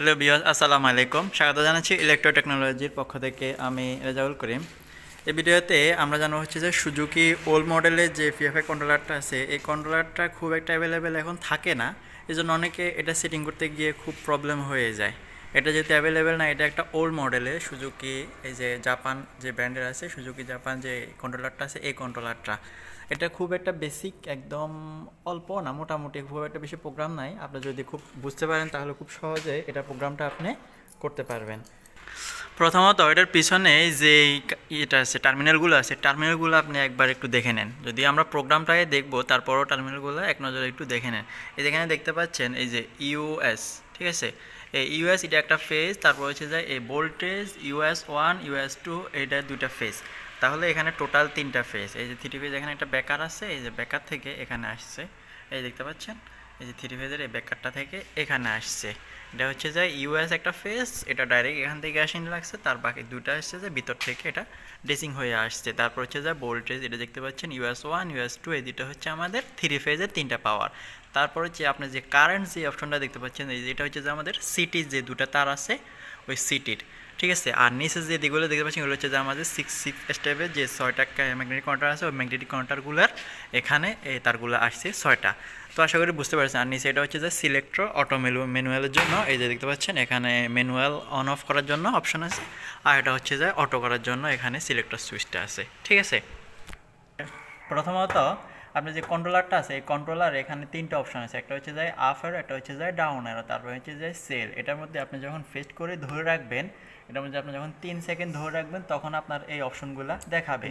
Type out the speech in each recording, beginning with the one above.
Hello বিয়াস আসসালামু আলাইকুম স্বাগত জানাচ্ছি ইলেকট্রো টেকনোলজির পক্ষ থেকে আমি রেজাউল করিম। এই ভিডিওতে আমরা জানা হচ্ছে যে সুজুকি ওল্ড মডেলের যে পিএফআই কন্ট্রোলারটা আছে, এই কন্ট্রোলারটা খুব একটা অ্যাভেলেবেল এখন থাকে না। এই জন্য অনেকে এটা সেটিং করতে গিয়ে খুব প্রবলেম হয়ে যায়। এটা যেহেতু অ্যাভেলেবেল না, এটা একটা ওল্ড মডেলের সুজুকি এই যে জাপান যে ব্র্যান্ডের আছে সুজুকি জাপান যে কন্ট্রোলারটা আছে, এই কন্ট্রোলারটা এটা খুব একটা বেসিক একদম অল্প না, মোটামুটি খুব একটা বেশি প্রোগ্রাম নাই। আপনি যদি খুব বুঝতে পারেন, তাহলে খুব সহজে এটা প্রোগ্রামটা আপনি করতে পারবেন। প্রথমত, এটার পিছনে যে এটা আছে টার্মিনালগুলো আছে টার্মিনালগুলো আপনি একবার একটু দেখে নেন। যদি আমরা প্রোগ্রামটাকে দেখব, তারপরও টার্মিনালগুলো এক নজরে একটু দেখে নেন। এই যেখানে দেখতে পাচ্ছেন, এই যে ইউএস ঠিক আছে? এই ইউএস এটা একটা ফেজ তারপর হচ্ছে যে এই voltage US one US two এটা দুইটা ফেজ তাহলে এখানে টোটাল তিনটা ফেজ এই যে থ্রি ফেজ এখানে একটা ব্যাকার আছে, এই যে ব্যাকার থেকে এখানে আসছে। এই দেখতে পাচ্ছেন? এই যে থ্রি ফেজের এই ব্যাকারটা থেকে এখানে আসছে। এটা হচ্ছে যে ইউএস একটা ফেজ এটা ডাইরেক্ট এখান থেকে আসেন লাগছে, তার বাকি দুটো আসছে যে ভিতর থেকে এটা ড্রেসিং হয়ে আসছে। তারপর হচ্ছে যে ভোল্টেজ এটা দেখতে পাচ্ছেন ইউএস ওয়ান ইউএস টু এই দুটো হচ্ছে আমাদের থ্রি ফেজের তিনটা পাওয়ার তারপর হচ্ছে আপনি যে কারেন্ট যে অপশনটা দেখতে পাচ্ছেন, এই যে এটা হচ্ছে যে আমাদের সিটির যে দুটো তার আছে, ওই সিটির ঠিক আছে, আর নিচে যে দিকগুলো দেখতে পাচ্ছেন, এগুলো হচ্ছে যে আমাদের সিক্স সিক্স স্টেপের যে ছয়টা ম্যাগনেটিক কাউন্টার আছে, ওই ম্যাগনেটিক কাউন্টারগুলোর এখানে এই তারগুলো আসছে ছয়টা। তো আশা করি বুঝতে পারছেন, আর নিচে এটা হচ্ছে যে সিলেক্টর অটো ম্যানুয়ালের জন্য, এই যে দেখতে পাচ্ছেন, এখানে ম্যানুয়াল অন অফ করার জন্য অপশন আছে, আর এটা হচ্ছে যে অটো করার জন্য এখানে সিলেক্টর সুইচটা আছে, ঠিক আছে? প্রথমত, আপনি যে কন্ট্রোলারটা আছে, এই কন্ট্রোলার এখানে তিনটা অপশন আছে, একটা হচ্ছে যায় আপ অ্যারো একটা হচ্ছে যায় ডাউন অ্যারো তারপর হচ্ছে যায় সেল এটার মধ্যে আপনি যখন ফেস্ট করে ধরে রাখবেন এটার মধ্যে আপনি যখন তিন সেকেন্ড ধরে রাখবেন তখন আপনার এই অপশনগুলো দেখাবে।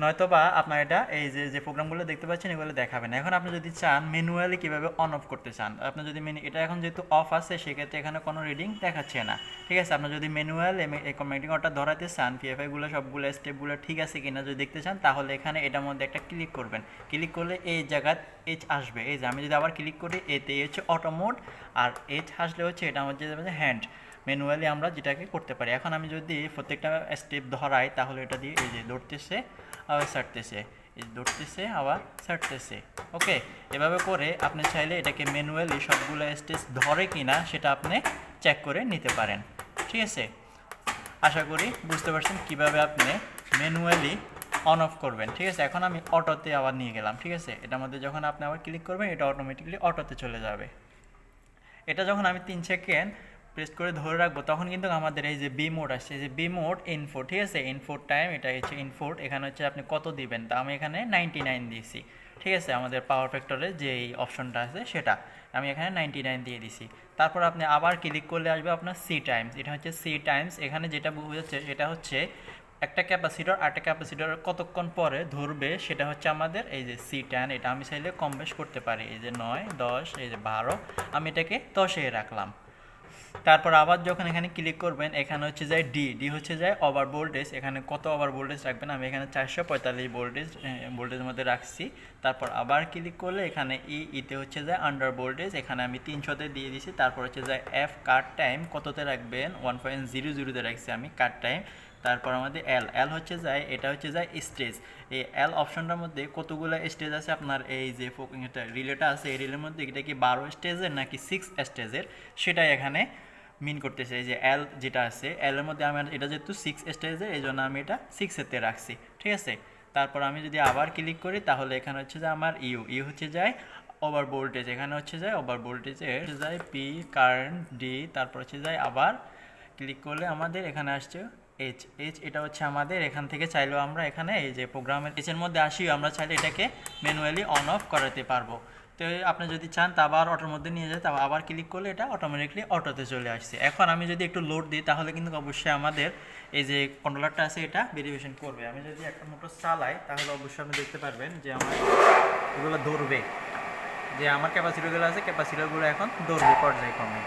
নয়তো বা আপনার এটা এই যে যে প্রোগ্রামগুলো দেখতে পাচ্ছেন এগুলো দেখাবে না। এখন আপনি যদি চান ম্যানুয়ালি কীভাবে অন অফ করতে চান আপনি যদি মেনু এটা এখন যেহেতু অফ আছে সেক্ষেত্রে এখানে কোনো রিডিং দেখাচ্ছে না। ঠিক আছে আপনি যদি ম্যানুয়াল এই কমেন্টিং অর্ডার ধরাতে চান পিএফআইগুলো সবগুলো স্টেপগুলো ঠিক আছে কিনা যদি দেখতে চান তাহলে এখানে এটার মধ্যে একটা ক্লিক করবেন। ক্লিক করলে এই জায়গায় এইচ আসবে। এই যে আমি যদি আবার ক্লিক করি এতে হচ্ছে অটো মোড আর এইচ আসলে হচ্ছে এটা আমার যে হ্যান্ড ম্যানুয়ালি আমরা যেটাকে করতে পারি। এখন আমি যদি প্রত্যেকটা স্টেপ ধরাই, তাহলে এটা দিয়ে এই যে দৌড়তেছে, আবার ছাড়তেছে। এই দৌড়তেছে, আবার ছাড়তেছে। ওকে? এভাবে করে আপনি চাইলে এটাকে ম্যানুয়ালি সবগুলো স্টেজ ধরে কিনা সেটা আপনি চেক করে নিতে পারেন। ঠিক আছে? আশা করি বুঝতে পারছেন কীভাবে আপনি ম্যানুয়ালি অন অফ করবেন। ঠিক আছে? এখন আমি অটোতে আবার নিয়ে গেলাম। ঠিক আছে? এটার মধ্যে যখন আপনি আবার ক্লিক করবেন, এটা অটোমেটিকলি অটোতে চলে যাবে। এটা যখন আমি তিন সেকেন্ড প্রেস করে ধরে রাখব, তখন কিন্তু আমাদের এই যে বি মোড আসছে যে বি মোড ইনফোর ঠিক আছে? ইনফোর টাইম এটা হচ্ছে ইনফোর এখানে হচ্ছে আপনি কত দিবেন? তা আমি এখানে নাইনটি নাইন দিয়েছি, ঠিক আছে? আমাদের পাওয়ার ফ্যাক্টরের যে অপশনটা আছে সেটা, আমি এখানে নাইনটি নাইন দিয়ে দিছি। তারপর আপনি আবার ক্লিক করলে আসবে আপনার সি টাইমস এটা হচ্ছে সি টাইমস এখানে যেটা বোঝাচ্ছে সেটা হচ্ছে একটা ক্যাপাসিটর আরেকটা ক্যাপাসিটর কতক্ষণ পরে ধরবে, সেটা হচ্ছে আমাদের এই যে সি ট্যান এটা আমি চাইলে কম বেশ করতে পারি, এই যে নয়, দশ, এই যে বারো, আমি এটাকে দশে রাখলাম। তারপর আবার যখন এখানে ক্লিক করবেন, এখানে হচ্ছে যায় ডি ডি হচ্ছে যায় ওভার ভোল্টেজ এখানে কত ওভার ভোল্টেজ রাখবেন? আমি এখানে চারশো পঁয়তাল্লিশ ভোল্টেজ ভোল্টেজের মধ্যে রাখছি। তারপর আবার ক্লিক করলে এখানে ই ইতে হচ্ছে যায় আন্ডার ভোল্টেজ এখানে আমি তিনশোতে দিয়ে দিছি। তারপর হচ্ছে যায় এফ কাট টাইম কততে রাখবেন? ওয়ান পয়েন্ট জিরো জিরোতে রাখছি আমি কাট টাইম তারপর আমাদের এল এল হচ্ছে যায়, এটা হচ্ছে যায় স্টেজ। এই এল অপশনটার মধ্যে কতগুলো স্টেজ আছে আপনার? এই যে রিলেটা আছে, এই রিলের মধ্যে এটা কি বারো স্টেজের নাকি সিক্স স্টেজের? সেটাই এখানে মিন করতেছে। এই যে এল যেটা আছে এল এর মধ্যে আমার এটা যেহেতু সিক্স স্টেজের এই জন্য আমি এটা সিক্সেতে রাখছি। ঠিক আছে? তারপর আমি যদি আবার ক্লিক করি, তাহলে এখানে হচ্ছে যে আমার ইউ ইউ হচ্ছে যায় ওভার ভোল্টেজ এখানে হচ্ছে যায় ওভার ভোল্টেজে যায় পি কারেন্ট ডি তারপর হচ্ছে যায় আবার ক্লিক করলে আমাদের এখানে আসছে এইচ এইচ এটা হচ্ছে আমাদের, এখান থেকে চাইলেও আমরা এখানে এই যে প্রোগ্রামের এইচের মধ্যে আসিও, আমরা চাইলে এটাকে ম্যানুয়ালি অন অফ করাতে পারব। তো আপনি যদি চান তা আবার অটোর মধ্যে নিয়ে যায় তা আবার ক্লিক করলে এটা অটোমেটিকলি অটোতে চলে আসছে। এখন আমি যদি একটু লোড দিই, তাহলে কিন্তু অবশ্যই আমাদের এই যে কন্ট্রোলারটা আছে এটা ভেরিফিকেশন করবে। আমি যদি একটা মোটর চালাই, তাহলে অবশ্যই আপনি দেখতে পারবেন যে আমার এগুলো ধরবে। যে আমার ক্যাপাসিটিগুলো আছে ক্যাপাসিটিগুলো এখন দৌড়বে পর্যায়ক্রমে।